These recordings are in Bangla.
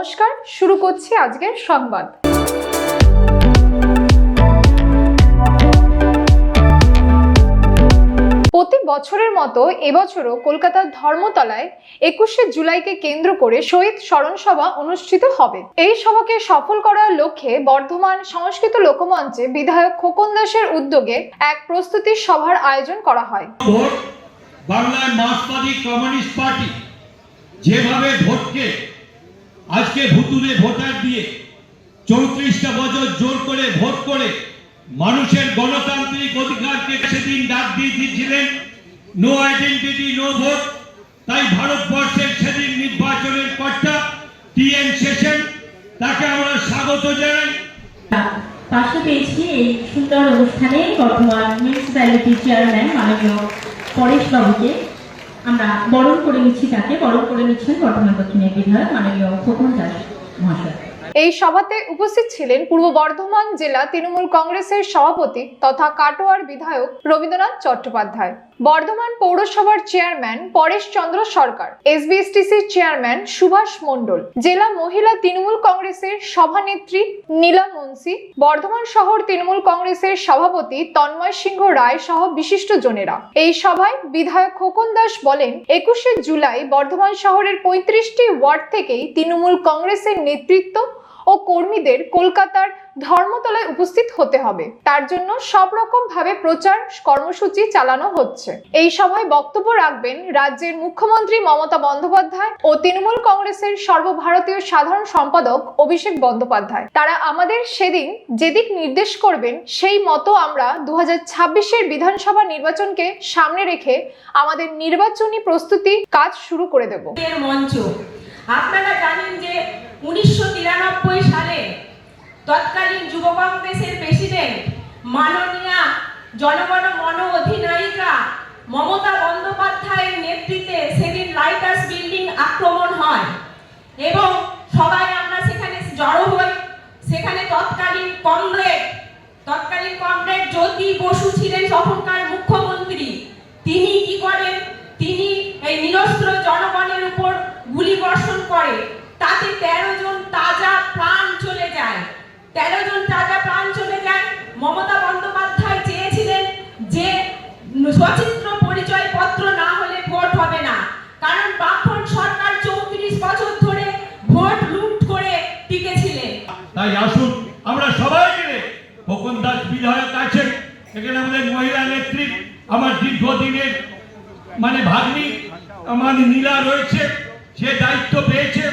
নমস্কার, শুরু করছি আজকের সংবাদ। প্রতি বছরের মতো এবছরও কলকাতার ধর্মতলায় একুশে জুলাইকে কেন্দ্র করে শহীদ স্মরণ সভা অনুষ্ঠিত হবে। এই সভাকে সফল করার লক্ষ্যে বর্ধমান সংস্কৃত লোকমঞ্চে বিধায়ক খোকন দাসের উদ্যোগে এক প্রস্তুতি সভার আয়োজন করা হয়। বাংলায় মার্ক্সবাদী কমিউনিস্ট পার্টি যেভাবে ভোটকে আজকে ভুতুরে ভোটার দিয়ে চৌত্রিশটা বছর জোর করে ভোট করে মানুষের গণতান্ত্রিক অধিকারকে সেদিন ডাক দিয়ে দিয়েছিলেন। নো আইডেন্টিটি নো ভোট তাই ভারতবর্ষের সেদিন নির্বাচনের কর্তা টিএন শেষেন তাকে আমরা স্বাগত জানাই। পাশে পেয়েছি এই সুন্দর অনুষ্ঠানে বর্তমান মিউনিসিপ্যালিটি চেয়ারম্যান মাননীয় পরেশ বাবুকে আমরা বরণ করে নিচ্ছি তাকে। বরণ করে নিচ্ছেন বর্তমান পশ্চিমের বিধায়ক মাননীয় খোকন দাস মহাশয়। এই সভাতে উপস্থিত ছিলেন পূর্ব বর্ধমান জেলা তৃণমূল কংগ্রেসের সভাপতি তথা কাটোয়ার বিধায়ক রবীন্দ্রনাথ চট্টোপাধ্যায়। বর্ধমান পৌরসভার চেয়ারম্যান পরেশ চন্দ্র সরকার এসবিএসটিসির চেয়ারম্যান সুভাষ মণ্ডল, জেলা মহিলা তৃণমূল কংগ্রেসের সভানেত্রী নীলা মুন্সি, বর্ধমান শহর তৃণমূল কংগ্রেসের সভাপতি তন্ময় সিংহ রায় সহ বিশিষ্ট জনেরা এই সভায় বিধায়ক খোকন দাস বলেন, একুশে জুলাই বর্ধমান শহরের পঁয়ত্রিশটি ওয়ার্ড থেকেই তৃণমূল কংগ্রেসের নেতৃত্ব ও কর্মীদের কলকাতার ধর্মতলায় উপস্থিত হতে হবে। তার জন্য সব রকম ভাবে প্রচার, কর্মসূচি চালানো হচ্ছে। এই সভায় বক্তব্য রাখবেন রাজ্যের মুখ্যমন্ত্রী মমতা বন্দ্যোপাধ্যায় ও তৃণমূল কংগ্রেসের সর্বভারতীয় সাধারণ সম্পাদক অভিষেক বন্দ্যোপাধ্যায়। তারা আমাদের সেদিন যেদিক নির্দেশ করবেন, সেই মতো আমরা দু হাজার বিধানসভা নির্বাচনকে সামনে রেখে আমাদের নির্বাচনী প্রস্তুতি কাজ শুরু করে দেব। আপনারা জানেন যে উনিশশো তিরানব্বই সালে তৎকালীন যুব কংগ্রেসের প্রেসিডেন্ট মাননীয়া জনগণ মন অধিনায়িকা মমতা বন্দ্যোপাধ্যায়ের নেতৃত্বে সেদিন লাইটার্স বিল্ডিং আক্রমণ হয়। এবং সবাই আমরা সেখানে জড়ো হই। সেখানে তৎকালীন কমরেড তৎকালীন কমরেড জ্যোতি বসু ছিলেন তখনকার মুখ্যমন্ত্রী। তিনি কি করেন? তিনি এই নিরস্ত্র জনগণের উপর গুলি বর্ষণ করে। তাতে তেরো জন তাজা প্রাণ চলে যায়। তেরো জন তাজা প্রাণ চলে যায়। মমতা বন্দ্যোপাধ্যায় চেয়েছিলেন যে সচিত্র পরিচয় পত্র না হলে ভোট হবে না। কারণ বামফ্রন্ট সরকার চৌত্রিশ বছর ধরে ভোট লুট করে টিকেছিলেন। তাই আসুন, আমরা সবাই মিলে খোকন দাস বিধায়ক আছেন। এখানে আমাদের মহিলা নেত্রী, আমার দীর্ঘদিনের মানে ভাগ্নি, আমার নীলা রয়েছে, সে দায়িত্ব পেয়েছে।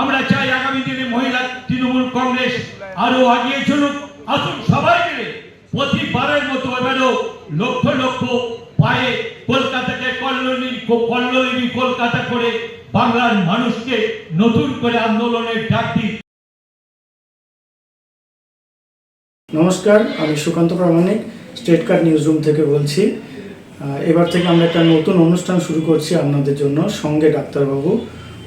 আমরা চাই আগামী দিনে মহিলা তৃণমূল কংগ্রেস আরও আগিয়ে চলুক। আসুন সবাই মিলে প্রতিবারের মতো এবারও লক্ষ লক্ষ পায়ে কলকাতাকে কল্লোলী কল্লোলিনী কলকাতা করে বাংলার মানুষকে নতুন করে আন্দোলনের ডাক দিই নমস্কার, আমি Sukanta Pramanik state card news room থেকে বলছি। এবার থেকে আমরা একটা নতুন অনুষ্ঠান শুরু করছি আপনাদের জন্য, সঙ্গে ডাক্তারবাবু।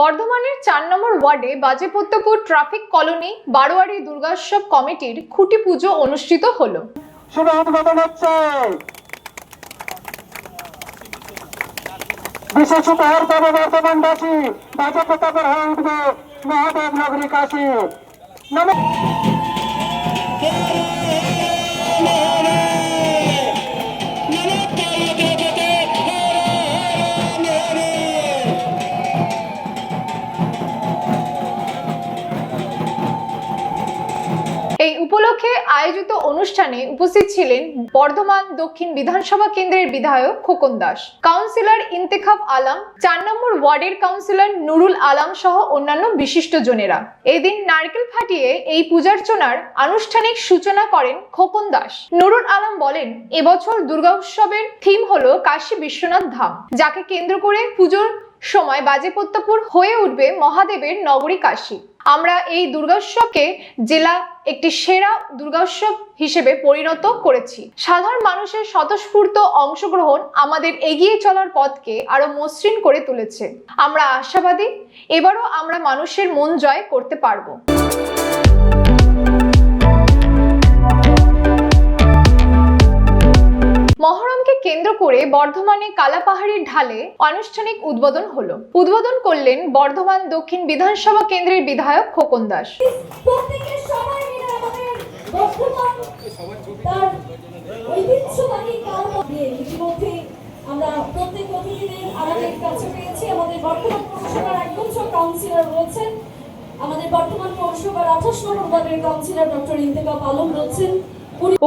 বর্ধমানের চার নম্বর ওয়ার্ডে বাজেপত্যপুর ট্রাফিক কলোনি বারোয়ারি দুর্গোৎসব কমিটির খুঁটি পুজো অনুষ্ঠিত হলো। বিশেষ উপহার পাবে বর্তমানবাসী বাজে প্রতাপের হয়ে উঠবে মহাদেব নগরী কাশী। নম আয়োজিত অনুষ্ঠানে উপস্থিত ছিলেন বর্ধমান দক্ষিণ বিধানসভা কেন্দ্রের বিধায়ক খোকন দাস, কাউন্সিলর ইন্তেখাব আলম, চার নম্বর ওয়ার্ডের কাউন্সিলর নুরুল আলম সহ অন্যান্য বিশিষ্ট জনেরা এদিন নারকেল ফাটিয়ে এই পূজার্চনার আনুষ্ঠানিক সূচনা করেন খোকন দাস। নুরুল আলম বলেন, এবছর দুর্গা উৎসবের থিম হলো কাশী বিশ্বনাথ ধাম, যাকে কেন্দ্র করে পুজোর সময় বাজেপ্রতাপুর হয়ে উঠবে মহাদেবের নগরী কাশী। আমরা এই দুর্গোৎসবকে জেলা একটি সেরা দুর্গোৎসব হিসেবে পরিণত করেছি। সাধারণ মানুষের স্বতঃস্ফূর্ত অংশগ্রহণ আমাদের এগিয়ে চলার পথকে আরও মসৃণ করে তুলেছে। আমরা আশাবাদী, এবারও আমরা মানুষের মন জয় করতে পারব। কেন্দ্র করে বর্ধমানে কালাপাহাড়ির ঢালে আনুষ্ঠানিক উদ্বোধন হলো। উদ্বোধন করলেন বর্ধমান দক্ষিণ বিধানসভা কেন্দ্রের বিধায়ক খোকন দাস। আমরা আমাদের পেয়েছি। আমাদের বর্তমান পৌরসভার কাউন্সিলর রয়েছেন। আমাদের আঠাশ নম্বর ওয়ার্ডের কাউন্সিলর ডক্টর ইন্তেকাব আলম রয়েছেন।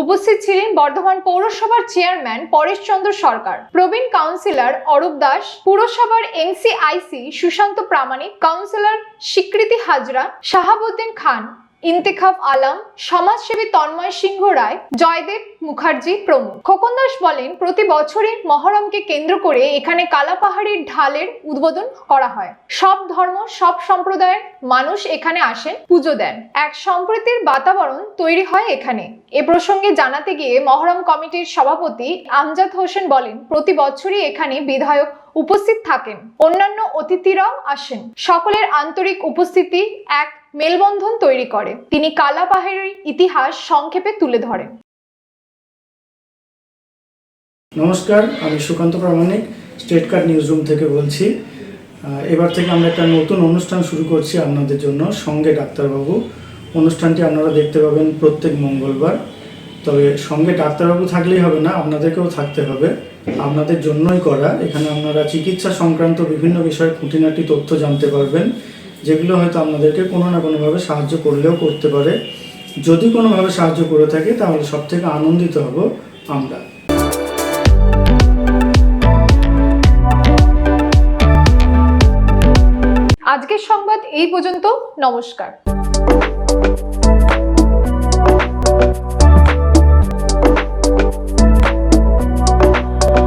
উপস্থিত ছিলেন বর্ধমান পৌরসভার চেয়ারম্যান পরেশ চন্দ্র সরকার, প্রবীণ কাউন্সিলর অরূপ দাস, পুরসভার N C I C Sushanta Pramanik, councillor স্বীকৃতি হাজরা শাহাবুদ্দিন খান ইন্তেখাব আলম, সমাজসেবী তন্ময় সিংহ রায়, জয়দেব মুখার্জি প্রমুখ। খোকন দাস বলেন, প্রতি বছরই মহরমকে কেন্দ্র করে এখানে কালাপাহাড়ির ঢালের উদ্বোধন করা হয়। সব ধর্ম, সব সম্প্রদায়ের মানুষ এখানে আসেন, পুজো দেন। এক সম্প্রীতির বাতাবরণ তৈরি হয় এখানে। এ প্রসঙ্গে জানাতে গিয়ে মহরম কমিটির সভাপতি আমজাদ হোসেন বলেন, প্রতি বছরই এখানে বিধায়ক উপস্থিত থাকেন। অন্যান্য অতিথিরাও আসেন। সকলের আন্তরিক উপস্থিতি, এক মেলবন্ধন তৈরি করে। তিনি কালাপাহাড়ির ইতিহাস সংক্ষেপে তুলে ধরেন। নমস্কার, আমি Sukanta Pramanik, state card news room থেকে বলছি। এবার থেকে আমরা একটা নতুন অনুষ্ঠান শুরু করছি আপনাদের জন্য, সঙ্গে ডাক্তারবাবু। অনুষ্ঠানটি আপনারা দেখতে পাবেন প্রত্যেক মঙ্গলবার। তবে সঙ্গে ডাক্তারবাবু থাকলেই হবে না, আপনাদেরকেও থাকতে হবে। আপনাদের জন্যই করা। এখানে আপনারা চিকিৎসা সংক্রান্ত বিভিন্ন বিষয়ে খুঁটিনাটি তথ্য জানতে পারবেন। যেগুলো হয়তো আপনাদেরকে কোনো না কোনোভাবে সাহায্য করলেও করতে পারে। যদি কোনোভাবে সাহায্য করে থাকে, তাহলে সব থেকে আনন্দিত হব আমরা। আজকের সংবাদ এই পর্যন্ত। নমস্কার।